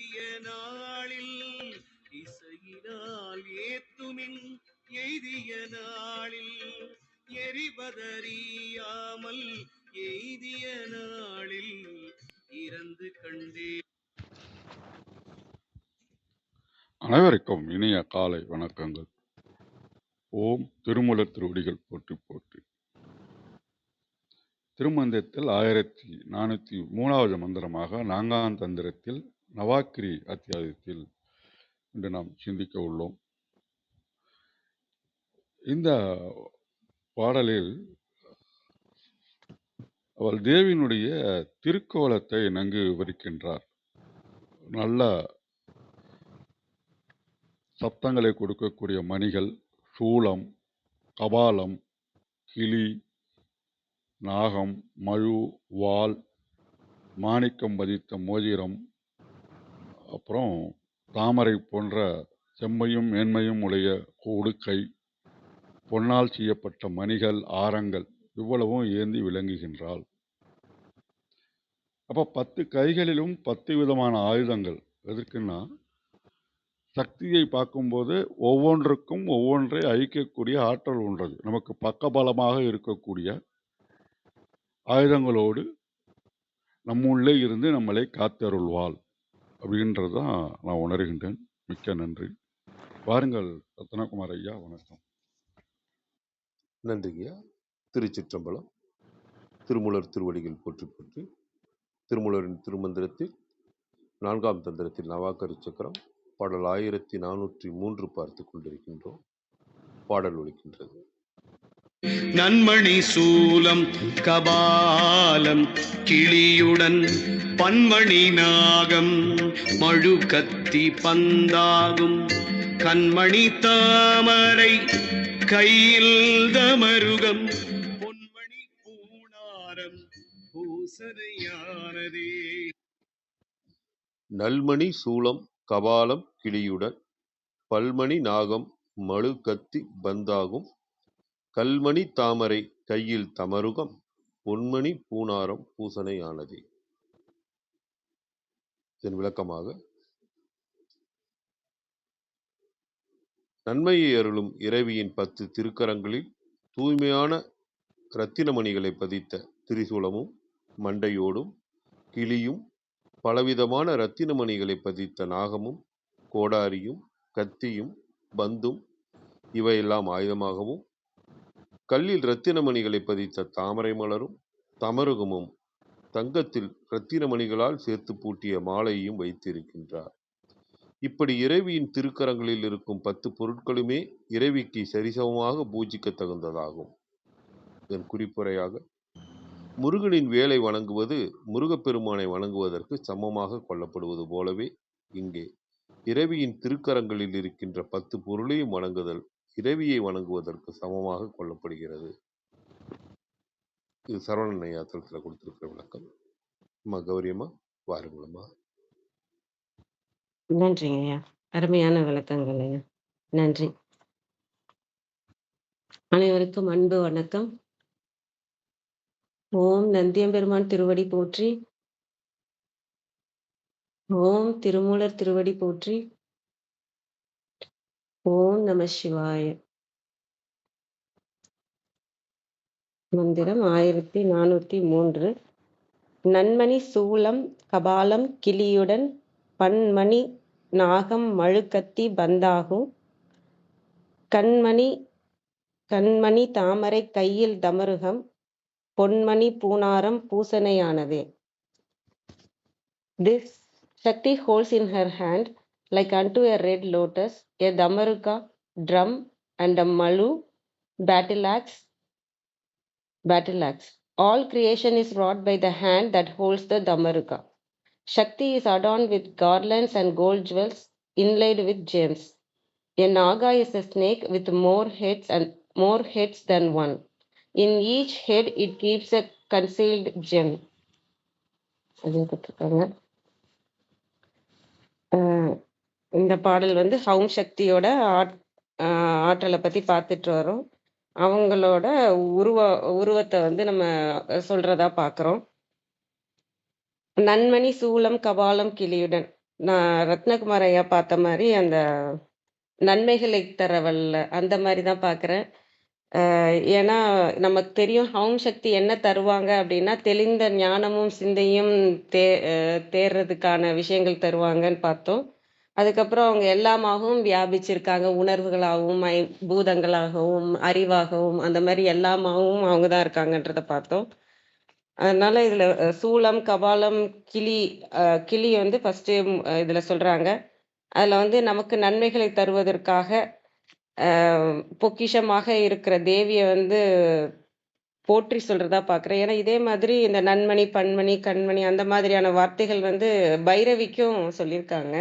எய்திய நாளில் இசையினால் ஏத்துமின் எய்திய நாளில் எரிபதறியாமல் எய்திய நாளில் இறந்து கண்டே. அனைவருக்கும் இனிய காலை வணக்கங்கள். ஓம் திருமூலர் திருவடிகள் போற்றி போற்றி. திருமந்திரத்தில் ஆயிரத்தி நானூற்றி மூணாவது மந்திரமாக நான்காம் தந்திரத்தில் நவாக்கிரி அத்தியாயத்தில் இன்று நாம் சிந்திக்க உள்ளோம். இந்த பாடலில் அவள் தேவியினுடைய திருக்கோலத்தை நன்கு விவரிக்கின்றார். நல்ல சப்தங்களை கொடுக்கக்கூடிய மணிகள் சூலம் கபாலம் கிளி நாகம் மழு வாள் மாணிக்கம் பதித்த மோதிரம் அப்புறம் தாமரை போன்ற செம்மையும் மேன்மையும் உடைய உடுக்கை பொன்னால் செய்யப்பட்ட மணிகள் ஆரங்கள் இவ்வளவும் ஏந்தி விளங்குகின்றாள். அப்போ பத்து கைகளிலும் பத்து விதமான ஆயுதங்கள் எதற்குன்னா சக்தியை பார்க்கும்போது ஒவ்வொன்றுக்கும் ஒவ்வொன்றை அழிக்கக்கூடிய ஆற்றல் உண்டது. நமக்கு பக்கபலமாக இருக்கக்கூடிய ஆயுதங்களோடு நம்முள்ளே இருந்து நம்மளை காத்தருள்வாள். அப்படின்றது தான் நான் உணர்கின்றேன். மிக்க நன்றி. வாருங்கள் ரத்னகுமார் ஐயா வணக்கம். நன்றிங்கய்யா திருச்சிற்றம்பலம் திருமூலர் திருவடிகள் போற்றி போற்றி திருமூலரின் திருமந்திரத்தில் நான்காம் தந்திரத்தில் நவாக்கரி சக்கரம் பாடல் ஆயிரத்தி நானூற்றி மூன்று பார்த்து கொண்டிருக்கின்றோம். பாடல் ஒலிக்கின்றது. நன்மணி சூலம் கபாலம் கிளியுடன் பன்மணி நாகம் மழுக்கத்தி பந்தாகும். கண்மணி தாமரை கையில் தமருகம் பொன்மணி பூணாரம் பூசனையானதே. நல்மணி சூலம் கபாலம் கிளியுடன் பல்மணி நாகம் மழு கத்தி பந்தாகும். கல்மணி தாமரை கையில் தமருகம் பொன்மணி பூணாரம் பூசனையானது. இதன் விளக்கமாக நன்மையை அருளும் இறைவியின் பத்து திருக்கரங்களில் தூய்மையான இரத்தினமணிகளை பதித்த திரிசூலமும் மண்டையோடும் கிளியும் பலவிதமான இரத்தினமணிகளை பதித்த நாகமும் கோடாரியும் கத்தியும் பந்தும் இவையெல்லாம் ஆயுதமாகவும் கல்லில் இரத்தினமணிகளை பதித்த தாமரை மலரும் தமருகமும் தங்கத்தில் இரத்தினமணிகளால் சேர்த்து பூட்டிய மாலையையும் வைத்திருக்கின்றார். இப்படி இறைவியின் திருக்கரங்களில் இருக்கும் பத்து பொருட்களுமே இறைவிக்கு சரிசமமாக பூஜிக்க தகுந்ததாகும். இதன் குறிப்புரையாக முருகனின் வேலை வணங்குவது முருகப்பெருமானை வணங்குவதற்கு சமமாக கொள்ளப்படுவது போலவே இங்கே இறைவியின் திருக்கரங்களில் இருக்கின்ற பத்து பொருளையும் வணங்குதல் இறைவியை வணங்குவதற்கு சமமாக கொள்ளப்படுகிறது. இது சரவணன் ஐயா கொடுத்திருக்கிற விளக்கம். அம்மா கௌரியம்மா வாருங்களம்மா நன்றிங்க ஐயா. அருமையான விளக்கங்கள் ஐயா. நன்றி. அனைவருக்கும் அன்பு வணக்கம். ஓம் நந்தியம்பெருமான் திருவடி போற்றி. ஓம் திருமூலர் திருவடி போற்றி. ஓம் நம சிவாய. மந்திரம் ஆயிரத்தி நானூத்தி மூன்று. நன்மணி சூலம் கபாலம் கிளியுடன் பன்மணி நாகம் மழுக்கத்தி பந்தாகும் கண்மணி கண்மணி தாமரை கையில் தமருகம் பொன்மணி பூனாரம் பூசனையானதே this Shakti holds in her hand like unto a red lotus, a damaruka, drum, and a malu, battle axe, battle axe. All creation is wrought by the hand that holds the damaruka. Shakti is adorned with garlands and gold jewels inlaid with gems. A naga is a snake with more heads and more heads than one. In each head it keeps a concealed gem. அதையும் கொடுத்திருக்காங்க. இந்த பாடல் வந்து ஹவும் சக்தியோட add- ஆற்றலை பத்தி பார்த்துட்டு வரோம் அவங்களோட உருவ உருவத்தை வந்து நம்ம சொல்றதா பார்க்குறோம் நன்மணி சூலம் கபாலம் கிளியுடன் நான் ரத்னகுமார் ஐயா பார்த்த மாதிரி அந்த நன்மைகளை தரவல்ல அந்த மாதிரி தான் பார்க்குறேன். ஏன்னா நமக்கு தெரியும் ஹவுன் சக்தி என்ன தருவாங்க அப்படின்னா தெளிந்த ஞானமும், சிந்தையும் தே தேர்றதுக்கான விஷயங்கள் தருவாங்கன்னு பார்த்தோம். அதுக்கப்புறம் அவங்க எல்லாமாகவும் வியாபிச்சிருக்காங்க. உணர்வுகளாகவும், மை பூதங்களாகவும், அறிவாகவும் அந்த மாதிரி எல்லாமாகவும் அவங்க தான் இருக்காங்கன்றத பார்த்தோம். அதனால இதுல சூளம் கபாலம், கிளி கிளி வந்து ஃபர்ஸ்ட் இதுல சொல்றாங்க. அதுல வந்து நமக்கு நன்மைகளை தருவதற்காக பொக்கிஷமாக இருக்கிற தேவியை வந்து போற்றி சொல்றதா பார்க்குறேன். ஏன்னா இதே மாதிரி இந்த நன்மணி, பன்மணி, கண்மணி அந்த மாதிரியான வார்த்தைகள் வந்து பைரவிக்கும் சொல்லியிருக்காங்க.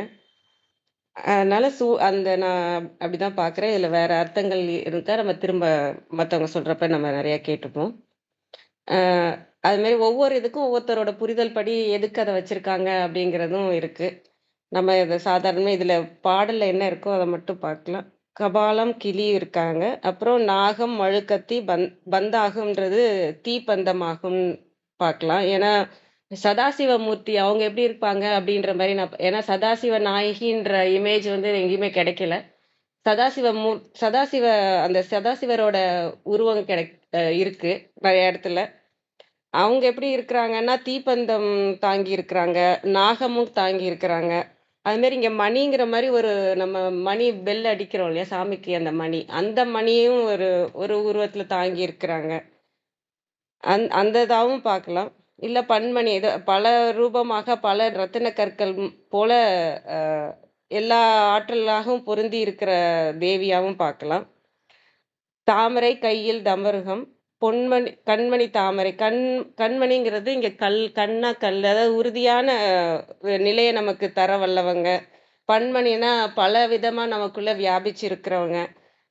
அதனால சூ அந்த நான் அப்படிதான் பார்க்குறேன். இதுல வேற அர்த்தங்கள் இருந்தா நம்ம திரும்ப மத்தவங்க சொல்றப்ப நம்ம நிறைய கேட்டுப்போம். அது மாதிரி ஒவ்வொரு இதுக்கும் ஒவ்வொருத்தரோட புரிதல் படி எதுக்கு அதை வச்சிருக்காங்க அப்படிங்கிறதும் இருக்கு. நம்ம இதை சாதாரணமாக இதுல பாடல்ல என்ன இருக்கோ அதை மட்டும் பார்க்கலாம். கபாலம், கிளி இருக்காங்க. அப்புறம் நாகம், மழுக்கத்தி, பந் பந்தாகம்ன்றது தீப்பந்தமாகும் பார்க்கலாம். ஏன்னா சதாசிவமூர்த்தி அவங்க எப்படி இருப்பாங்க அப்படின்ற மாதிரி நான் ஏன்னா சதாசிவ நாயகின்ற இமேஜ் வந்து எங்கேயுமே கிடைக்கல. சதாசிவ மூ சதாசிவ அந்த சதாசிவரோட உருவம் கிடைக் இருக்கு நிறைய இடத்துல. அவங்க எப்படி இருக்கிறாங்கன்னா, தீப்பந்தம் தாங்கி இருக்கிறாங்க. நாகமும் தாங்கி இருக்கிறாங்க. அதுமாரி இங்கே மணிங்கிற மாதிரி ஒரு நம்ம மணி பெல் அடிக்கிறோம் இல்லையா? சாமிக்கு அந்த மணி. அந்த மணியும் ஒரு ஒரு உருவத்தில் தாங்கி இருக்கிறாங்க. அந் அந்த இதாகவும் பார்க்கலாம். இல்ல பன்மணி இது பல ரூபமாக பல ரத்தின கற்கள் போல எல்லா ஆற்றலாகவும் பொருந்தி இருக்கிற தேவியாகவும் பார்க்கலாம். தாமரை கையில் தமருகம், பொன்மணி கண்மணி தாமரை. கண் கண்மணிங்கிறது இங்கே கல் கண்ணா கல். அதாவது உறுதியான நிலையை நமக்கு தர வல்லவங்க. பண்மணினா பல விதமாக நமக்குள்ள வியாபிச்சு இருக்கிறவங்க.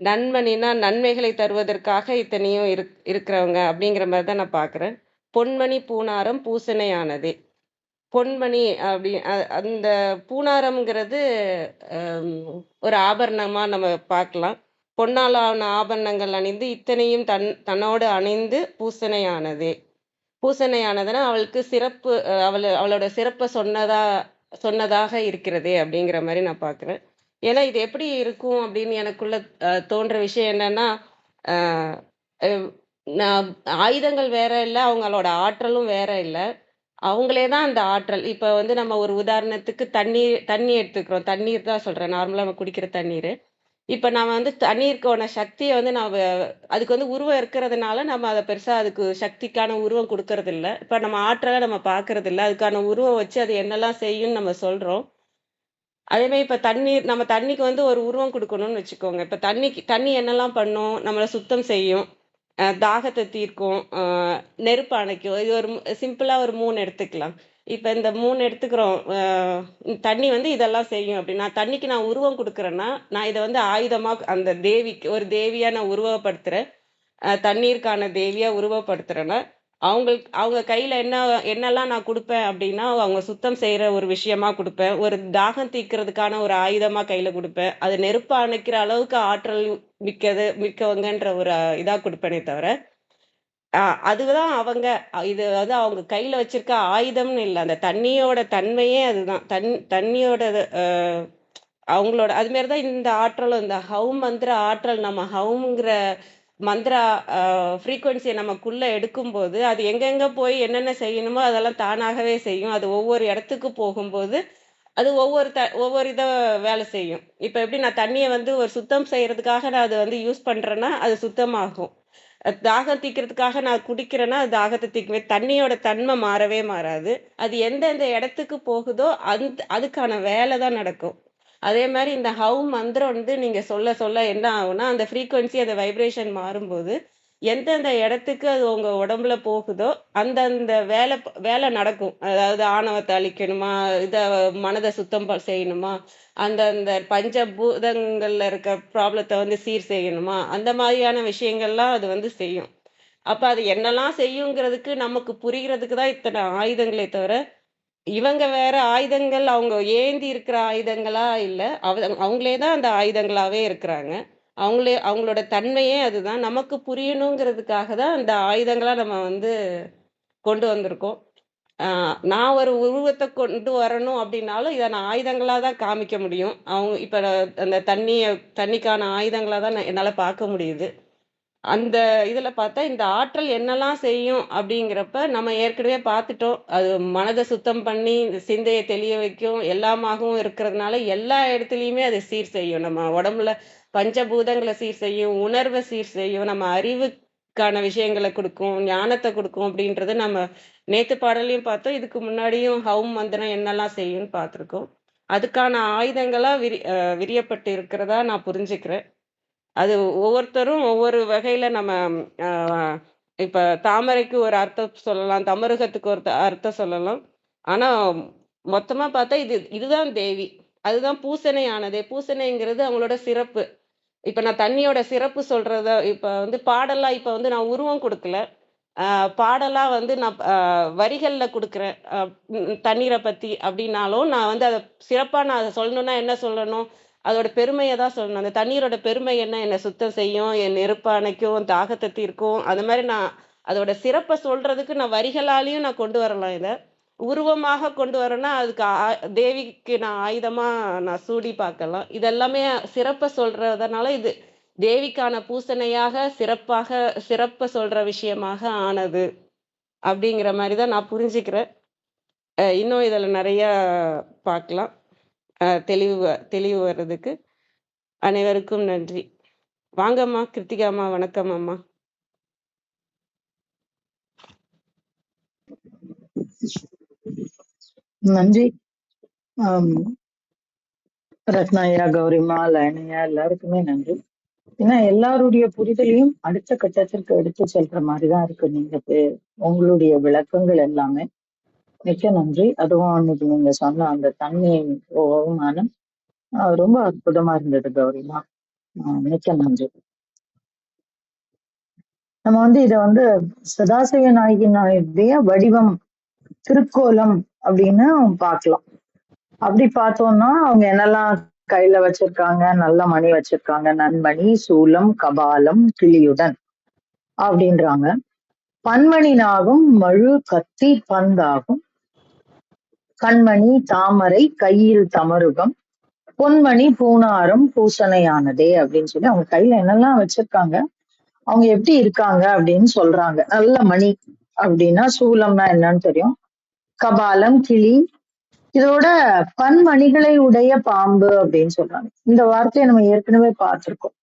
நன்மணினா நன்மைகளை தருவதற்காக இத்தனையும் இருக் இருக்கிறவங்க அப்படிங்கிற மாதிரி தான் நான் பார்க்குறேன். பொன்மணி பூணாரம் பூசணையானது பொன்மணி அப்படி அந்த பூணாரம்ங்கிறது ஒரு ஆபரணமா நம்ம பார்க்கலாம். பொன்னாலான ஆபரணங்கள் அணிந்து இத்தனையும் தன் தன்னோடு அணிந்து பூசணையானதே. பூசணையானதுன்னா அவளுக்கு சிறப்பு அவள் அவளோட சிறப்பை சொன்னதா சொன்னதாக இருக்கிறதே அப்படிங்கிற மாதிரி நான் பார்க்குறேன். ஏன்னா இது எப்படி இருக்கும் அப்படின்னு எனக்குள்ள தோன்ற விஷயம் என்னன்னா, நான் ஆயுதங்கள் வேற இல்லை அவங்களோட ஆற்றலும் வேற இல்லை அவங்களே தான் அந்த ஆற்றல். இப்போ வந்து நம்ம ஒரு உதாரணத்துக்கு தண்ணீர் தண்ணி எடுத்துக்கிறோம். தண்ணீர் தான் சொல்கிறேன் நார்மலாக நம்ம குடிக்கிற தண்ணீர் இப்போ நம்ம வந்து தண்ணீருக்கான சக்தியை வந்து நம்ம அதுக்கு வந்து உருவம் இருக்கிறதுனால நம்ம அதை பெருசாக அதுக்கு சக்திக்கான உருவம் கொடுக்கறதில்ல இப்போ நம்ம ஆற்றலை நம்ம பார்க்கறதில்ல. அதுக்கான உருவம் வச்சு அது என்னலாம் செய்யும்னு நம்ம சொல்கிறோம் அதேமாதிரி இப்போ தண்ணீர் நம்ம தண்ணிக்கு வந்து ஒரு உருவம் கொடுக்கணும்னு வச்சுக்கோங்க. இப்போ தண்ணிக்கு தண்ணி என்னலாம் பண்ணும்? நம்மளை சுத்தம் செய்யும். தாகத்தை தீர்க்கும். நெருப்பு அணைக்கும். இது ஒரு சிம்பிளாக ஒரு மூணு எடுத்துக்கலாம். இப்போ இந்த மூணு எடுத்துக்கிறோம். தண்ணி வந்து இதெல்லாம் செய்யும் அப்படின்னா, தண்ணிக்கு நான் உருவம் கொடுக்குறேன்னா நான் இதை வந்து ஆயுதமாக அந்த தேவிக்கு ஒரு தேவியாக நான் உருவப்படுத்துகிறேன் தண்ணீருக்கான தேவியாக உருவப்படுத்துகிறேன்னா அவங்களுக்கு அவங்க கையில் என்ன என்னலாம் நான் கொடுப்பேன் அப்படின்னா, அவங்க சுத்தம் செய்கிற ஒரு விஷயமா கொடுப்பேன் ஒரு தாகம் தீர்க்கிறதுக்கான ஒரு ஆயுதமாக கையில் கொடுப்பேன் அது நெருப்பை அணைக்கிற அளவுக்கு ஆற்றல் மிக்கது மிக்கவங்கன்ற ஒரு இதாக கொடுப்பேனே தவிர, அதுதான் அவங்க. இது வந்து அவங்க கையில் வச்சிருக்க ஆயுதம்னு இல்லை அந்த தண்ணியோட தன்மையே அதுதான். தன் தண்ணியோட அவங்களோட அது மாரி தான் இந்த ஆற்றலும் இந்த ஹவும் மந்திர ஆற்றல் நம்ம ஹவுங்கிற மந்திரா அ நமக்குள்ளே எடுக்கும்போது, அது எங்கெங்கே போய் என்னென்ன செய்யணுமோ அதெல்லாம் தானாகவே செய்யும். அது ஒவ்வொரு இடத்துக்கு போகும்போது, அது ஒவ்வொரு த ஒவ்வொரு இதை வேலை செய்யும். இப்போ எப்படி நான் தண்ணியை வந்து ஒரு சுத்தம் செய்கிறதுக்காக நான் அதை வந்து யூஸ் பண்ணுறேன்னா அது சுத்தமாகும். தாகம் தீக்கிறதுக்காக நான் குடிக்கிறேன்னா, அது தாகத்தை தீக்குமே தண்ணியோட தன்மை மாறவே மாறாது. அது எந்தெந்த இடத்துக்கு போகுதோ, அந் அதுக்கான வேலை தான் நடக்கும். அதே மாதிரி இந்த ஹவு மந்திரம் வந்து நீங்கள் சொல்ல சொல்ல என்ன ஆகும்னா, அந்த ஃப்ரீக்குவென்சி அந்த வைப்ரேஷன் மாறும்போது, எந்தெந்த இடத்துக்கு அது உங்கள் உடம்புல போகுதோ, அந்தந்த வேலை வேலை நடக்கும். அதாவது ஆணவத்தை அழிக்கணுமா, இதை மனதை சுத்தம் ப செய்யணுமா, அந்தந்த பஞ்சபூதங்களில் இருக்க ப்ராப்ளத்தை வந்து சீர் செய்யணுமா, அந்த மாதிரியான விஷயங்கள்லாம் அது வந்து செய்யும். அப்போ அது என்னெல்லாம் செய்யுங்கிறதுக்கு நமக்கு புரிகிறதுக்கு தான் இத்தனை ஆயுதங்களே தவிர, இவங்க வேற ஆயுதங்கள் அவங்க ஏந்தி இருக்கிற ஆயுதங்களா இல்லை அவ அவங்களே தான் அந்த ஆயுதங்களாகவே இருக்கிறாங்க. அவங்களே அவங்களோட தன்மையே அதுதான். நமக்கு புரியணுங்கிறதுக்காக தான் அந்த ஆயுதங்களாக நம்ம வந்து கொண்டு வந்திருக்கோம். நான் ஒரு உருவத்தை கொண்டு வரணும் அப்படின்னாலும் இதை நான் ஆயுதங்களாக தான் காமிக்க முடியும் அவங்க இப்போ அந்த தண்ணியை தண்ணிக்கான ஆயுதங்களாக தான் என்னால் பார்க்க முடியுது அந்த இதில் பார்த்தா இந்த ஆற்றல் என்னெல்லாம் செய்யும் அப்படிங்கிறப்ப நம்ம ஏற்கனவே பார்த்துட்டோம். அது மனதை சுத்தம் பண்ணி சிந்தையை தெளிய வைக்கும் எல்லாமாகவும் இருக்கிறதுனால எல்லா இடத்துலையுமே அது சீர் செய்யும். நம்ம உடம்புல பஞ்சபூதங்களை சீர் செய்யும் உணர்வை சீர் செய்யும் நம்ம அறிவுக்கான விஷயங்களை கொடுக்கும் ஞானத்தை கொடுக்கும் அப்படின்றது நம்ம நேத்து பாடலையும் பார்த்தோம். இதுக்கு முன்னாடியும் ஹவும் மந்திரம் என்னெல்லாம் செய்யும்னு பார்த்துருக்கோம். அதுக்கான ஆயுதங்களா விரி விரியப்பட்டு இருக்கிறதா நான் புரிஞ்சுக்கிறேன். அது ஒவ்வொருத்தரும் ஒவ்வொரு வகையில நம்ம இப்போ இப்ப தாமரைக்கு ஒரு அர்த்தம் சொல்லலாம் தமருகத்துக்கு ஒரு அர்த்தம் சொல்லலாம். ஆனா மொத்தமா பார்த்தா இது இதுதான் தேவி. அதுதான் பூசணையானதே. பூசணைங்கிறது அவங்களோட சிறப்பு. இப்ப நான் தண்ணியோட சிறப்பு சொல்றத இப்ப வந்து பாடலா இப்ப வந்து நான் உருவம் கொடுக்கல. பாடலாக வந்து நான் வரிகளில் கொடுக்குறேன். தண்ணீரை பற்றி அப்படின்னாலும் நான் வந்து அதை சிறப்பாக நான் அதை சொல்லணும்னா என்ன சொல்லணும்? அதோட பெருமையை தான் சொல்லணும். அந்த தண்ணீரோட பெருமை என்ன? என்னை சுத்தம் செய்யும் என் நெருப்பு அணைக்கும் தாகத்தை தீர்க்கும். அது மாதிரி நான் அதோட சிறப்பை சொல்றதுக்கு நான் வரிகளாலையும் நான் கொண்டு வரலாம் இதை. உருவமாக கொண்டு வரேன்னா அதுக்கு ஆ- தேவிக்கு நான் ஆயுதமா நான் சூடி பார்க்கலாம். இதெல்லாமே சிறப்பை சொல்றதுனால இது தேவிக்கான பூசணையாக சிறப்பாக சிறப்பை சொல்ற விஷயமாக ஆனது அப்படிங்கிற மாதிரி தான் நான் புரிஞ்சுக்கிறேன். இன்னும் இதில் நிறைய பார்க்கலாம். தெளிவு வ- தெளிவு வர்றதுக்கு அனைவருக்கும் நன்றி. வாங்கம்மா கிருத்திகாம்மா வணக்கம் அம்மா. நன்றி. ரத்னாயா கௌரிமா லைனையா எல்லாருக்குமே நன்றி. ஏன்னா எல்லாருடைய புரிதலையும் அடுத்த கட்டத்திற்கு எடுத்து செல்ற மாதிரிதான் இருக்கு. நீங்க உங்களுடைய விளக்கங்கள் எல்லாமே. மிக்க நன்றி. அதுவும் அன்னைக்கு நீங்க சொன்ன அந்த தண்ணி அவமானம் ஆஹ், ரொம்ப அற்புதமா இருந்தது கௌரிமா. ஆஹ், மிக்க நன்றி. நம்ம வந்து இத வந்து சதாசிவ நாயகினுடைய வடிவம் திருக்கோலம் அப்படின்னு பார்க்கலாம். அப்படி பார்த்தோம்னா அவங்க என்னெல்லாம் கையில வச்சிருக்காங்க? நல்ல மணி வச்சிருக்காங்க. நன்மணி சூலம் கபாலம் கிளியுடன் அப்படின்றாங்க. பன்மணி நாகும் மழு கத்தி பந்தாகும். கண்மணி தாமரை கையில் தமருகம் பொன்மணி பூனாரம் பூசணையானதே அப்படின்னு சொல்லி அவங்க கையில என்னெல்லாம் வச்சிருக்காங்க? அவங்க எப்படி இருக்காங்க அப்படின்னு சொல்றாங்க. நல்ல மணி அப்படின்னா சூலம்னா என்னன்னு தெரியும். கபாலம் கிளி. இதோட பன்மணிகளை உடைய பாம்பு அப்படின்னு சொல்றாங்க. இந்த வார்த்தையை நம்ம ஏற்கனவே பார்த்திருக்கோம்.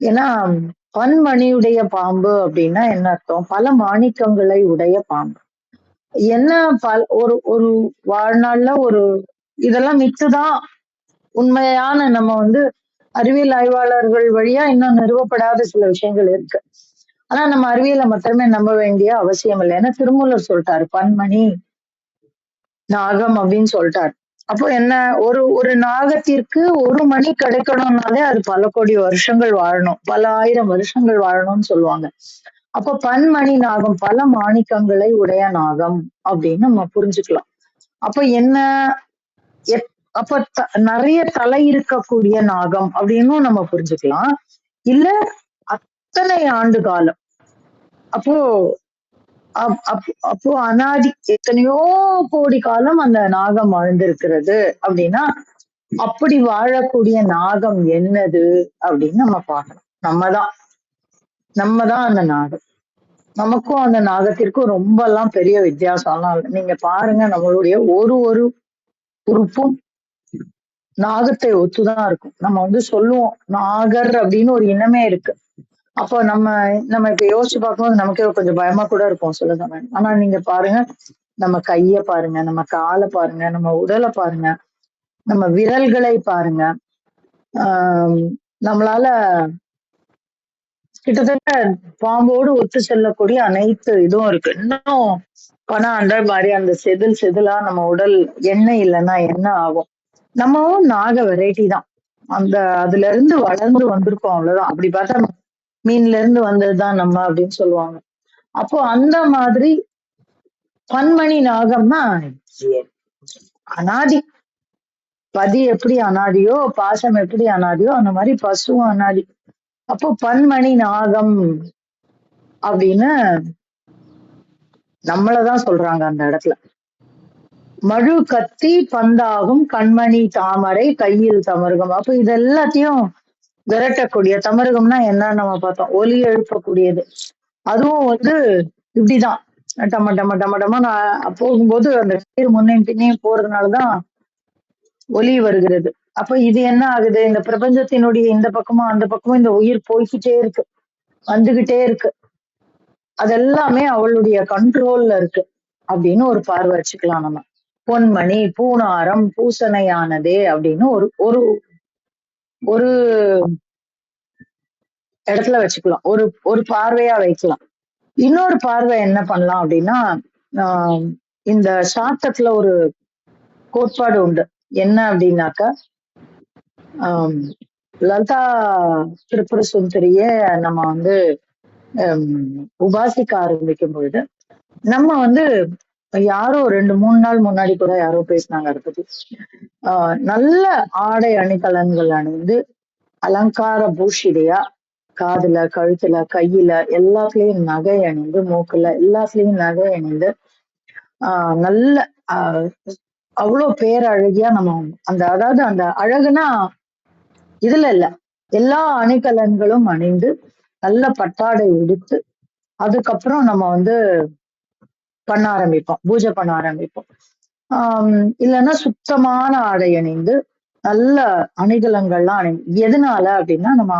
ஏன்னா பன்மணியுடைய பாம்பு அப்படின்னா என்ன அர்த்தம்? பல மாணிக்கங்களை உடைய பாம்பு. என்ன பல் ஒரு ஒரு வாழ்நாள்ல ஒரு இதெல்லாம் மித்துதான் உண்மையான நம்ம வந்து அறிவியல் ஆய்வாளர்கள் வழியா இன்னும் நிறுவப்படாத சில விஷயங்கள் இருக்கு. ஆனா நம்ம அறிவியலை மாத்திரமே நம்ப வேண்டிய அவசியம் இல்லை. ஏன்னா திருமூலர் சொல்லிட்டாரு பன்மணி நாகம் அப்படின்னு சொல்லிட்டாரு. அப்போ என்ன ஒரு ஒரு நாகத்திற்கு ஒரு மணி கிடைக்கணும்னாலே அது பல கோடி வருஷங்கள் வாழணும். பல ஆயிரம் வருஷங்கள் வாழணும்னு சொல்லுவாங்க. அப்ப பன்மணி நாகம் பல மாணிக்கங்களை உடைய நாகம் அப்படின்னு நம்ம புரிஞ்சுக்கலாம். அப்போ என்ன அப்ப த- நிறைய தலை இருக்கக்கூடிய நாகம் அப்படின்னும் நம்ம புரிஞ்சுக்கலாம். இல்ல அத்தனை ஆண்டு காலம். அப்போ அப்- அப்போ அனாதி எத்தனையோ கோடி காலம் அந்த நாகம் வாழ்ந்திருக்கிறது அப்படின்னா அப்படி வாழக்கூடிய நாகம் என்னது அப்படின்னு நம்ம பார்க்கணும். நம்மதான் நம்மதான் அந்த நாடு. நமக்கும் அந்த நாகத்திற்கும் ரொம்ப எல்லாம் பெரிய வித்தியாசம்லாம் இல்லை நீங்க பாருங்க நம்மளுடைய ஒரு ஒரு உறுப்பும் நாகத்தை ஒத்துதான் இருக்கும். நம்ம வந்து சொல்லுவோம் நாகர் அப்படின்னு ஒரு இனமே இருக்கு. அப்போ நம்ம நம்ம இப்ப யோசிச்சு பார்க்கும்போது நமக்கே கொஞ்சம் பயமா கூட இருக்கும் சொல்ல சமயம். ஆனா நீங்க பாருங்க நம்ம கைய பாருங்க நம்ம காலை பாருங்க நம்ம உடலை பாருங்க நம்ம விரல்களை பாருங்க. ஆஹ் நம்மளால கிட்டத்தட்ட பாம்போடு ஒத்து செல்லக்கூடிய அனைத்து இதுவும் இருக்கு. இன்னும் பணம் அந்த மாதிரி அந்த செதில் செதிலா நம்ம உடல் எண்ணெய் இல்லைன்னா என்ன ஆகும்? நம்மவும் நாக வெரைட்டி தான். அந்த அதுல இருந்து வளர்ந்து வந்திருக்கோம் அவ்வளவுதான். அப்படி பார்த்தா மீன்ல இருந்து வந்ததுதான் நம்ம அப்படின்னு சொல்லுவாங்க. அப்போ அந்த மாதிரி பன்மணி நாகம்னா அனாதி. பதி எப்படி அனாதியோ பாசம் எப்படி அனாதியோ அந்த மாதிரி பசுவும் அனாதி. அப்போ பன்மணி நாகம் அப்படின்னு நம்மளதான் சொல்றாங்க அந்த இடத்துல. மழு கத்தி பந்தாகும் கண்மணி தாமரை கையில் தமருகம். அப்ப இது எல்லாத்தையும் விரட்டக்கூடிய தமருகம்னா என்னன்னு நம்ம பார்த்தோம். ஒலி எழுப்பக்கூடியது. அதுவும் வந்து இப்படிதான். டம டம டம டம நான் போகும்போது அந்த கயிறு முன்னையும் பின்னையும் போறதுனாலதான் ஒலி வருகிறது. அப்ப இது என்ன ஆகுது? இந்த பிரபஞ்சத்தினுடைய இந்த பக்கமும் அந்த பக்கமும் இந்த உயிர் போய்க்கிட்டே இருக்கு. வந்துகிட்டே இருக்கு. அதெல்லாமே அவளுடைய கண்ட்ரோல்ல இருக்கு. அப்படின்னு ஒரு பார்வை வச்சுக்கலாம் நம்ம. பொன்மணி பூனாரம் பூசணையானதே அப்படின்னு ஒரு ஒரு ஒரு இடத்துல வச்சுக்கலாம். ஒரு ஒரு பார்வையா வைக்கலாம். இன்னொரு பார்வை என்ன பண்ணலாம் அப்படின்னா ஆஹ் இந்த சாத்தத்துல ஒரு கோட்பாடு உண்டு. என்ன அப்படின்னாக்கா லதா லலிதா திரிபுர சுந்தரிய நம்ம வந்து உபாசிக்க ஆரம்பிக்கும் பொழுது நம்ம வந்து யாரோ ரெண்டு மூணு நாள் முன்னாடி கூட யாரோ பேசினாங்க அதை பத்தி. ஆஹ் நல்ல ஆடை அணிகலன்கள் அணிந்து அலங்கார பூஷிதையா காதுல கழுத்துல கையில எல்லாத்துலயும் நகை அணிந்து மூக்குல எல்லாத்துலயும் நகை அணிந்து ஆஹ் நல்ல அவ்வளோ அவ்வளவு பேரழகியா நம்ம அந்த அதாவது அந்த அழகுனா இதுல இல்ல. எல்லா அணிகலன்களும் அணிந்து நல்ல பட்டாடை உடுத்து அதுக்கப்புறம் நம்ம வந்து பண்ண ஆரம்பிப்போம். பூஜை பண்ண ஆரம்பிப்போம். ஆஹ் இல்லைன்னா சுத்தமான ஆடை அணிந்து நல்ல அணிகலங்கள்லாம் அணி எதனால அப்படின்னா நம்ம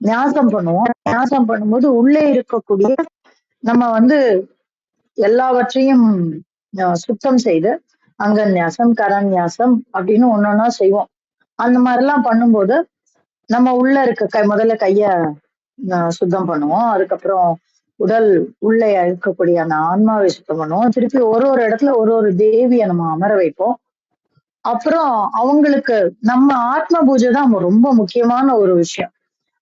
நியாசம் பண்ணுவோம். நியாசம் பண்ணும்போது உள்ளே இருக்கக்கூடிய நம்ம வந்து எல்லாவற்றையும் சுத்தம் செய்து அங்கன்யாசம் கரன்யாசம் அப்படின்னு ஒன்னொன்னா செய்வோம். அந்த மாதிரி எல்லாம் பண்ணும்போது நம்ம உள்ள இருக்க கை முதல்ல கைய சுத்தம் பண்ணுவோம். அதுக்கப்புறம் உடல் உள்ளே இருக்கக்கூடிய அந்த ஆன்மாவை சுத்தம் பண்ணுவோம். திருப்பி ஒரு ஒரு இடத்துல ஒரு ஒரு தேவியை நம்ம அமர வைப்போம். அப்புறம் அவங்களுக்கு நம்ம ஆத்ம பூஜை தான் ரொம்ப முக்கியமான ஒரு விஷயம்.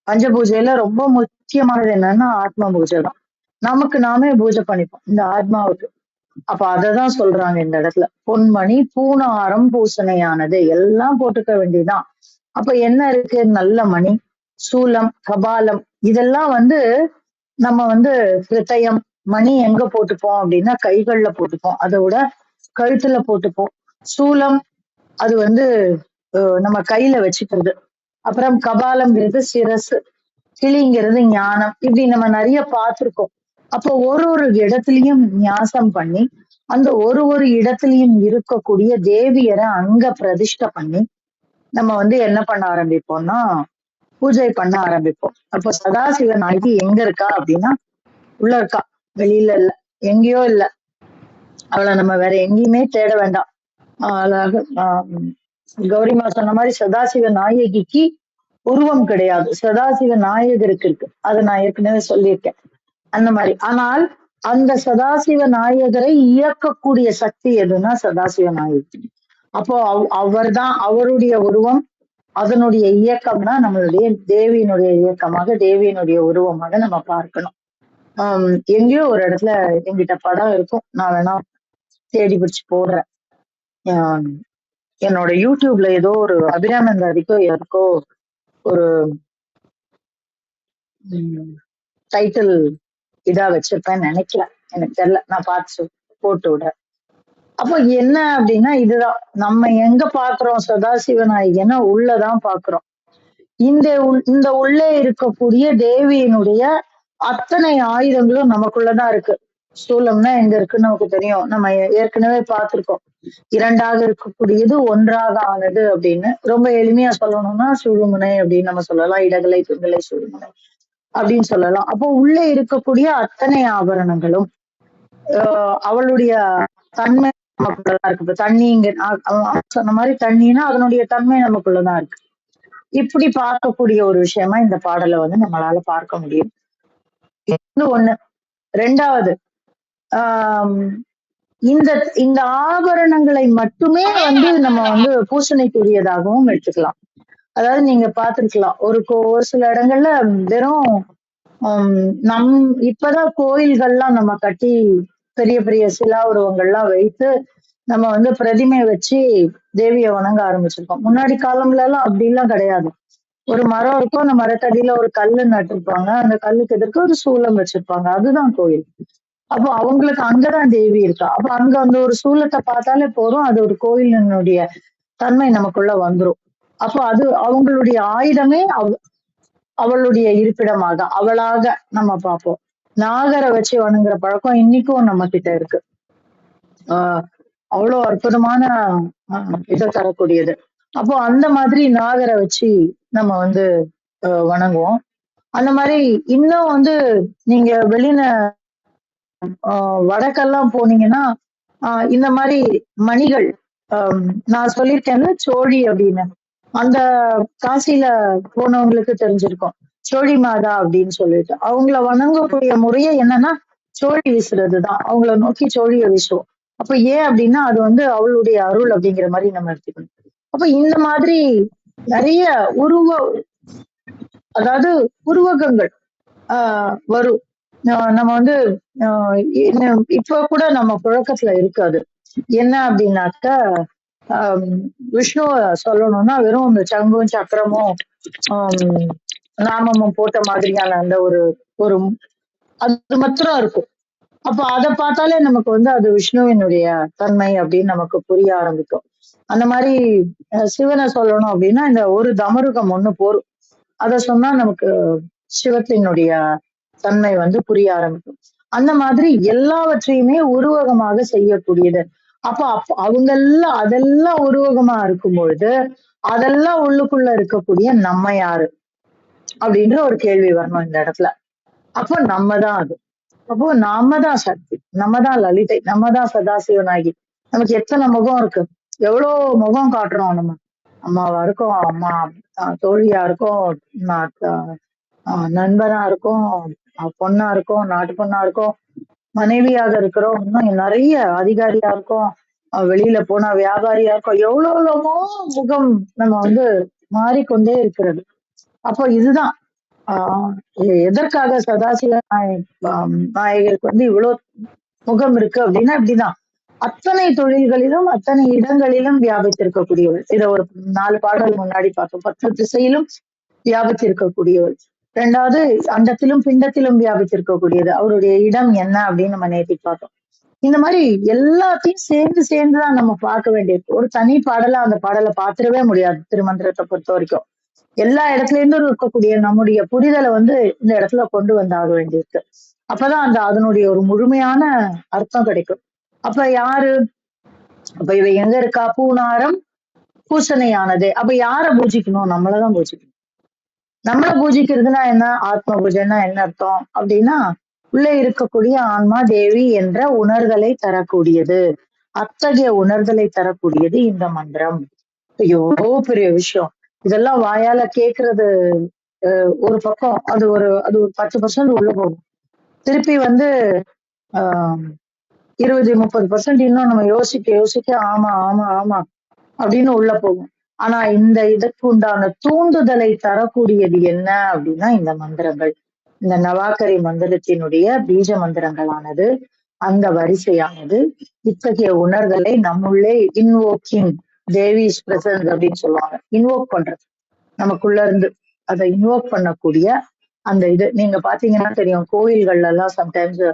பஞ்ச பூஜையில ரொம்ப முக்கியமானது என்னன்னா ஆத்ம பூஜை தான். நமக்கு நாமே பூஜை பண்ணிப்போம் இந்த ஆத்மாவுக்கு. அப்ப அததான் சொல்றாங்க இந்த இடத்துல. பொன்மணி பூனாரம் பூசணையானது எல்லாம் போட்டுக்க வேண்டியதுதான். அப்ப என்ன இருக்கு? நல்ல மணி சூலம் கபாலம். இதெல்லாம் வந்து நம்ம வந்து ஹிருதயம் மணி எங்க போட்டுப்போம் அப்படின்னா கைகள்ல போட்டுப்போம். அதை விட கழுத்துல போட்டுப்போம். சூலம் அது வந்து நம்ம கையில வச்சுக்கிறது. அப்புறம் கபாலம்ங்கிறது சிரசு. கிளிங்கிறது ஞானம். இப்படி நம்ம நிறைய பார்த்துருக்கோம். அப்போ ஒரு ஒரு இடத்துலயும் நியாசம் பண்ணி அந்த ஒரு ஒரு இடத்துலயும் இருக்கக்கூடிய தேவியரை அங்க பிரதிஷ்டை பண்ணி நம்ம வந்து என்ன பண்ண ஆரம்பிப்போம்னா பூஜை பண்ண ஆரம்பிப்போம். அப்போ சதாசிவ நாயகி எங்க இருக்கா அப்படின்னா உள்ள இருக்கா. வெளியில இல்ல. எங்கேயோ இல்ல. அவளை நம்ம வேற எங்கேயுமே தேட வேண்டாம். ஆஹ் ஆஹ் கௌரிமா சொன்ன மாதிரி சதாசிவ நாயகிக்கு உருவம் கிடையாது. சதாசிவ நாயகருக்கு இருக்கு. அதை நான் ஏற்கனவே சொல்லியிருக்கேன். அந்த மாதிரி. ஆனால் அந்த சதாசிவ நாயகரை இயக்கக்கூடிய சக்தி எதுன்னா சதாசிவ நாயகி. அப்போ அவ் அவர்தான் அவருடைய உருவம் அதனுடைய இயக்கம் தான் நம்மளுடைய தேவியினுடைய இயக்கமாக தேவியினுடைய உருவமாக நம்ம பார்க்கணும். ஆஹ் எங்கேயோ ஒரு இடத்துல எங்கிட்ட படம் இருக்கும். நான் வேணா தேடி பிடிச்சு போடுறேன். ஆஹ் என்னோட யூடியூப்ல ஏதோ ஒரு அபிராமந்தாதிக்கோ யாருக்கோ ஒரு டைட்டில் இதா வச்சிருப்பேன் நினைக்கிறேன் எனக்கு தெரியல. நான் பார்த்து போட்டு விட அப்போ என்ன அப்படின்னா இதுதான். நம்ம எங்க பாக்குறோம்? சதாசிவநாயகனை உள்ளதான் பாக்குறோம். இந்த இந்த உள்ளே இருக்கக்கூடிய தேவியினுடைய அத்தனை ஆயுதங்களும் நமக்குள்ளதான் இருக்கு. ஸ்தூலம்னா எங்க இருக்குன்னு நமக்கு தெரியும். நம்ம ஏற்கனவே பார்த்திருக்கோம். இரண்டாக இருக்கக்கூடியது ஒன்றாக ஆனது அப்படின்னு. ரொம்ப எளிமையா சொல்லணும்னா சுழுமுனை அப்படின்னு நம்ம சொல்லலாம். இடகலை பிங்கலை சுழுமுனை அப்படின்னு சொல்லலாம். அப்போ உள்ளே இருக்கக்கூடிய அத்தனை ஆபரணங்களும் அவளுடைய தன்மை நமக்குள்ளதான் இருக்கு. இப்ப தண்ணிங்க சொன்ன மாதிரி தண்ணினா அதனுடைய தன்மை நமக்குள்ளதான் இருக்கு. இப்படி பார்க்கக்கூடிய ஒரு விஷயமா இந்த பாடலை வந்து நம்மளால பார்க்க முடியும். ஒண்ணு. ரெண்டாவது ஆஹ் இந்த இந்த ஆபரணங்களை மட்டுமே வந்து நம்ம வந்து பூசணைக்குரியதாகவும் எடுத்துக்கலாம். அதாவது நீங்க பாத்துருக்கலாம் ஒரு கோ- ஒரு சில இடங்கள்ல வெறும் நம் இப்பதான் கோயில்கள்லாம் நம்ம கட்டி பெரிய பெரிய சிலா உருவங்கள்லாம் வைத்து நம்ம வந்து பிரதிமை வச்சு தேவியை வணங்க ஆரம்பிச்சிருக்கோம். முன்னாடி காலம்ல எல்லாம் அப்படி எல்லாம் கிடையாது. ஒரு மரம் இருக்கும் அந்த மரத்தடியில ஒரு கல்லு நட்டிருப்பாங்க. அந்த கல்லுக்கு எதிர்க்க ஒரு சூலம் வச்சிருப்பாங்க. அதுதான் கோயில். அப்போ அவங்களுக்கு அங்கதான் தேவி இருக்கா. அப்ப அங்க அந்த ஒரு சூலத்தை பார்த்தாலே போதும். அது ஒரு கோயிலினுடைய தன்மை நமக்குள்ள வந்துரும். அப்போ அது அவங்களுடைய ஆயுதமே அவ அவளுடைய இருப்பிடமாக அவளாக நம்ம பார்ப்போம். நாகரை வச்சு வணங்குற பழக்கம் இன்னைக்கும் நம்ம கிட்ட இருக்கு. ஆஹ் அவ்வளவு அற்புதமான ஆஹ் இதை தரக்கூடியது. அப்போ அந்த மாதிரி நாகரை வச்சு நம்ம வந்து வணங்குவோம். அந்த மாதிரி இன்னும் வந்து நீங்க வெளியில ஆஹ் வடக்கெல்லாம் போனீங்கன்னா ஆஹ் இந்த மாதிரி மணிகள் ஆஹ் நான் சொல்லியிருக்கேன்ல சோழி அப்படின்னு. அந்த காசியில போனவங்களுக்கு தெரிஞ்சிருக்கும். சோழி மாதா அப்படின்னு சொல்லிட்டு அவங்கள வணங்கக்கூடிய முறையே என்னன்னா சோழி வீசுறதுதான். அவங்கள நோக்கி சோழியை வீசுவோம். அப்ப ஏன் அப்படின்னா அது வந்து அவளுடைய அருள் அப்படிங்கிற மாதிரி நம்ம எடுத்துக்கணும். அப்ப இந்த மாதிரி நிறைய உருவ அதாவது உருவகங்கள் ஆஹ் வரும். ஆஹ் நம்ம வந்து ஆஹ் இப்ப கூட நம்ம புழக்கத்துல இருக்காது என்ன அப்படின்னாக்க ஆஹ் விஷ்ணுவ சொல்லணும்னா வெறும் இந்த சங்கும் சக்கரமும் ஆஹ் நாமமும் போட்ட மாதிரியான அந்த ஒரு ஒரு அது மாத்திரம் இருக்கும். அப்ப அதை பார்த்தாலே நமக்கு வந்து அது விஷ்ணுவினுடைய தன்மை அப்படின்னு நமக்கு புரிய ஆரம்பிக்கும். அந்த மாதிரி சிவனை சொல்லணும் அப்படின்னா இந்த ஒரு தமருகம் ஒண்ணு போரும். அத சொன்னா நமக்கு சிவத்தினுடைய தன்மை வந்து புரிய ஆரம்பிக்கும். அந்த மாதிரி எல்லாவற்றையுமே உருவகமாக செய்யக்கூடியது. அப்ப அப்ப அவங்க எல்லாம் அதெல்லாம் உருவகமா இருக்கும் பொழுது அதெல்லாம் உள்ளுக்குள்ள இருக்கக்கூடிய நம்ம யாரு? அப்படின்ற ஒரு கேள்வி வரணும் இந்த இடத்துல. அப்போ நம்ம தான் அது. அப்போ நாம தான் சக்தி. நம்ம தான் லலிதை. நம்ம தான் சதாசிவனாகி நமக்கு எத்தனை முகம் இருக்கு? எவ்வளவு முகம் காட்டுறோம் நம்ம? அம்மாவா இருக்கும் அம்மா தோழியா இருக்கும் ஆஹ் நண்பனா இருக்கும் பொண்ணா இருக்கும் நாட்டு பொண்ணா இருக்கும் மனைவியாக இருக்கிறோம் இன்னும் நிறைய அதிகாரியா இருக்கும் வெளியில போனா வியாபாரியா இருக்கும் எவ்வளவு முகம் நம்ம வந்து மாறிக்கொண்டே இருக்கிறது. அப்போ இதுதான். எதற்காக சதாசிவ நாய- நாயகருக்கு வந்து இவ்வளவு முகம் இருக்கு அப்படின்னா இப்படிதான். அத்தனை தொழில்களிலும் அத்தனை இடங்களிலும் வியாபித்திருக்கக்கூடியவள். இத ஒரு நாலு பாடல் முன்னாடி பார்த்தோம். பத்து திசையிலும் வியாபித்திருக்கக்கூடியவள். ரெண்டாவது அண்டத்திலும் பிண்டத்திலும் வியாபித்திருக்கக்கூடியது. அவருடைய இடம் என்ன அப்படின்னு நம்ம நேத்தி பார்த்தோம். இந்த மாதிரி எல்லாத்தையும் சேர்ந்து சேர்ந்துதான் நம்ம பார்க்க வேண்டியிருக்கு. ஒரு தனி பாடலா அந்த பாடலை பார்த்துடவே முடியாது திருமந்திரத்தை பொறுத்த வரைக்கும். எல்லா இடத்துல இருந்தும் இருக்கக்கூடிய நம்முடைய புரிதலை வந்து இந்த இடத்துல கொண்டு வந்தாக வேண்டியிருக்கு. அப்பதான் அந்த அதனுடைய ஒரு முழுமையான அர்த்தம் கிடைக்கும். அப்ப யாரு? அப்ப இவ எங்க இருக்கா? பூனாரம் பூசணையானது. அப்ப யார பூஜிக்கணும்? நம்மளதான் பூஜிக்கணும். நம்மள பூஜிக்கிறதுனா என்ன? ஆத்ம பூஜைன்னா என்ன அர்த்தம்? அப்படின்னா உள்ளே இருக்கக்கூடிய ஆன்மா தேவி என்ற உணர்தலை தரக்கூடியது. அத்தகைய உணர்தலை தரக்கூடியது இந்த மந்திரம். ஐயோ பெரிய விஷயம். இதெல்லாம் வாயால கேக்குறது ஒரு பக்கம் அது ஒரு அது ஒரு பத்து பர்சன்ட் உள்ள போகும். திருப்பி வந்து ஆஹ் இருபது முப்பது பர்சன்ட் இன்னும் நம்ம யோசிக்க யோசிக்க ஆமா ஆமா ஆமா அப்படின்னு உள்ள போகும். ஆனா இந்த இதற்கு உண்டான தூண்டுதலை தரக்கூடியது என்ன அப்படின்னா இந்த மந்திரங்கள். இந்த நவாக்கரி மந்திரத்தினுடைய பீஜ மந்திரங்களானது அந்த வரிசையானது இத்தகைய உணர்தலை நம்முள்ளே இன்வோக்கிங் தேவிஸ் பிரசன்ஸ் அப்படின்னு சொல்லுவாங்க. இன்வோக் பண்றது. நமக்குள்ள இருந்து அதை இன்வோக் பண்ணக்கூடிய அந்த இது. நீங்க பாத்தீங்கன்னா தெரியும் கோயில்கள்ல எல்லாம் சம்டைம்ஸ்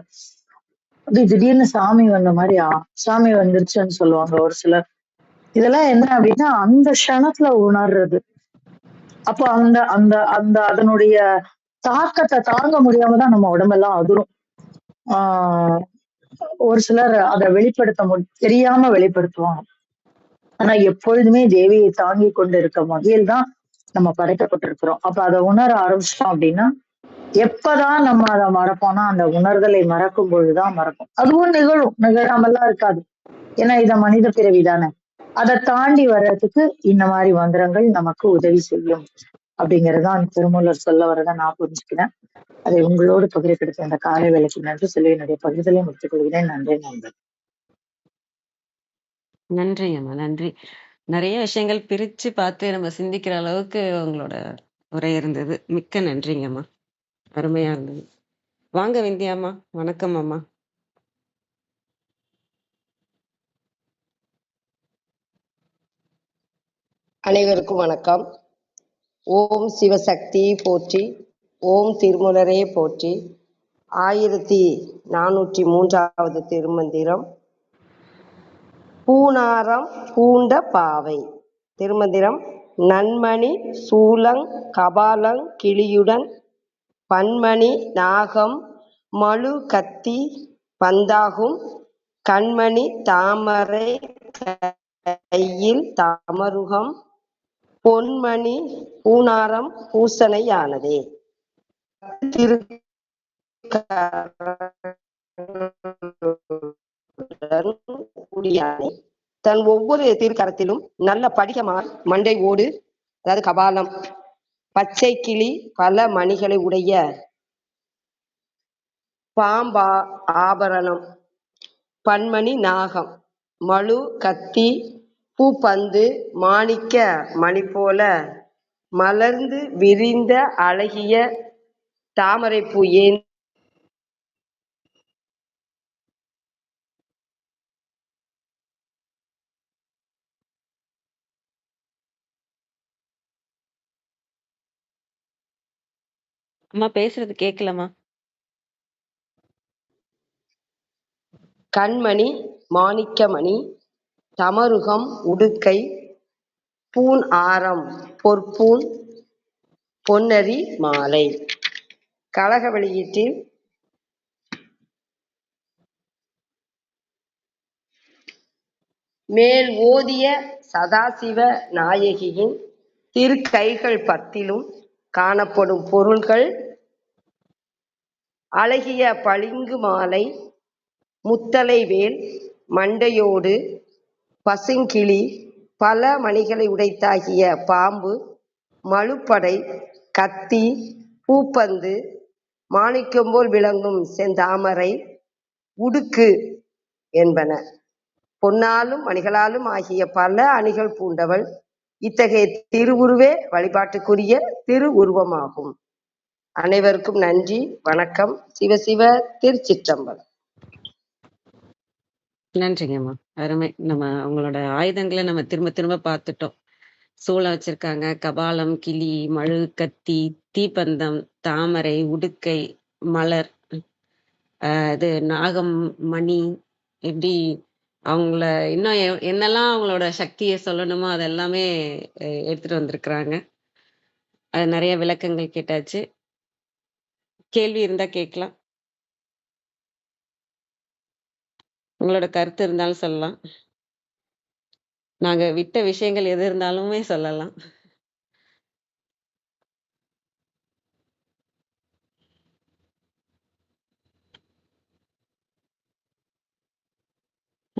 திடீர்னு சாமி வந்த மாதிரி சாமி வந்துருச்சுன்னு சொல்லுவாங்க ஒரு சிலர். இதெல்லாம் என்ன அப்படின்னா அந்த க்ஷணத்துல உணர்றது. அப்போ அந்த அந்த அந்த அதனுடைய தாக்கத்தை தாங்க முடியாம தான் நம்ம உடம்பெல்லாம் அதிரும். ஆஹ் ஒரு சிலர் அதை வெளிப்படுத்த மு தெரியாம வெளிப்படுத்துவாங்க. ஆனா எப்பொழுதுமே தேவியை தாங்கி கொண்டு இருக்க வகையில் தான் நம்ம படைக்கப்பட்டிருக்கிறோம். அப்ப அதை உணர ஆரம்பிச்சிட்டோம் அப்படின்னா எப்பதான் நம்ம அதை மறப்போம்னா அந்த உணர்தலை மறக்கும் பொழுதுதான் மறக்கும். அதுவும் நிகழும். நிகழாமல்லாம் இருக்காது. ஏன்னா இத மனித பிறவி தானே. அதை தாண்டி வர்றதுக்கு இந்த மாதிரி மந்திரங்கள் நமக்கு உதவி செய்யும். அப்படிங்கறதான் திருமூலர் சொல்ல வரதை நான் புரிஞ்சுக்கிறேன். அதை உங்களோடு பகிர கிடைத்த அந்த காலை வேலைக்கு நன்றி. சொல்லி என்னுடைய பகிர்தலை முடித்துக் கொள்கிறேன். நன்றி நண்பர் நன்றி அம்மா நன்றி. நிறைய விஷயங்கள் பிரிச்சு பார்த்து நம்ம சிந்திக்கிற அளவுக்கு உங்களோட உரை இருந்தது. மிக்க நன்றிங்கம்மா அருமையா இருந்தது. வாங்க விந்தியாம்மா வணக்கம் அம்மா. அனைவருக்கும் வணக்கம். ஓம் சிவசக்தி போற்றி ஓம் திருமுலரே போற்றி. ஆயிரத்தி நானூற்றி மூன்றாவது திருமந்திரம் பூனாரம் பூண்ட பாவை. திருமந்திரம் நன்மணி சூலங் கபாலங் கிளியுடன் பன்மணி நாகம் மழு கத்தி பந்தாகும் கண்மணி தாமரை கையில் தாமருகம் பொன்மணி பூனாரம் பூசணையானதே திரு கூடியானே தன் ஒவ்வொரு திருக்கரத்திலும் நல்ல படிகமார் மண்டை ஓடு அதாவது கபாலம் பச்சை கிளி பல மணிகளை உடைய பாம்பா ஆபரணம் பன்மணி நாகம் மழு கத்தி பூப்பந்து மாணிக்க மணி போல மலர்ந்து விரிந்த அழகிய தாமரை பூ ஏன் அம்மா பேசுறது கேட்கலம்மா கண்மணி மாணிக்கமணி தமருகம் உடுக்கை பூன் ஆரம் பொற்பூன் பொன்னரி மாலை. கழக வெளியீட்டில் மேல் ஓதிய சதாசிவ நாயகியின் திருக்கைகள் பத்திலும் காணப்படும் பொருள்கள் அழகிய பளிங்கு மாலை முத்தலை வேல் மண்டையோடு பசுங்கிளி பல மணிகளை உடைத்தாகிய பாம்பு மழுப்படை கத்தி பூப்பந்து மாணிக்கம் போல் விளங்கும் செந்தாமரை உடுக்கு என்பன. பொன்னாலும் மணிகளாலும் ஆகிய பல அணிகள் பூண்டவள். இத்தகைய திருவுருவே வழிபாட்டுக்குரிய திரு உருவமாகும் அனைவருக்கும் நன்றி வணக்கம். சிவசிவ திருச்சிற்றம்பலம். நன்றிங்கம்மா அருமை. நம்ம அவங்களோட ஆயுதங்களை நம்ம திரும்ப திரும்ப பார்த்துட்டோம். சூளம் வச்சிருக்காங்க. கபாலம் கிளி மழு கத்தி தீப்பந்தம் தாமரை உடுக்கை மலர் இது நாகம் மணி இப்படி அவங்கள இன்னும் எ- என்னெல்லாம் அவங்களோட சக்தியை சொல்லணுமோ அதெல்லாமே எடுத்துட்டு வந்திருக்கிறாங்க. அது நிறைய விளக்கங்கள் கேட்டாச்சு. கேள்வி இருந்தா கேட்கலாம். உங்களோட கருத்து இருந்தாலும் சொல்லலாம். நாங்க விட்ட விஷயங்கள் எது இருந்தாலுமே சொல்லலாம்.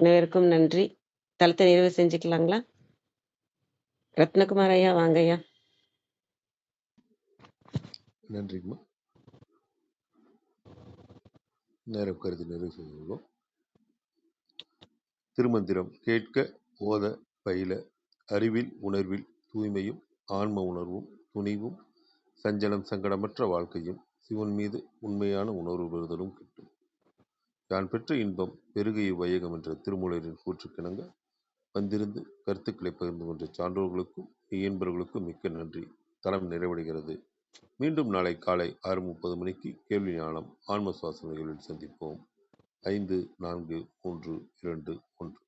அனைவருக்கும் நன்றி. தளத்தை நிறைவு செஞ்சுக்கலாங்களா? ரத்னகுமார் ஐயா வாங்க ஐயா. நன்றிங்கம்மா நேரம் கருதி நிறைவு செய்துள்ளோம். திருமந்திரம் கேட்க ஓத பயில அறிவில் உணர்வில் தூய்மையும் ஆன்ம உணர்வும் துணிவும் சஞ்சலம் சங்கடமற்ற வாழ்க்கையும் சிவன் மீது உண்மையான உணர்வு பெறுதலும் கிட்டும். தான் பெற்ற இன்பம் பெருகிய வையகம் என்ற திருமூலரின் கூற்றுக்கிணங்க வந்திருந்து கருத்துக்களை பகிர்ந்து கொண்ட சான்றோர்களுக்கும் இயன்பர்களுக்கும் மிக்க நன்றி. தரம் நிறைவடைகிறது. மீண்டும் நாளை காலை ஆறு முப்பது மணிக்கு கேள்வி ஞானம் ஆன்ம சுவாச நிகழ்வில் சந்திப்போம். ஐந்து நான்கு மூன்று இரண்டு ஒன்று.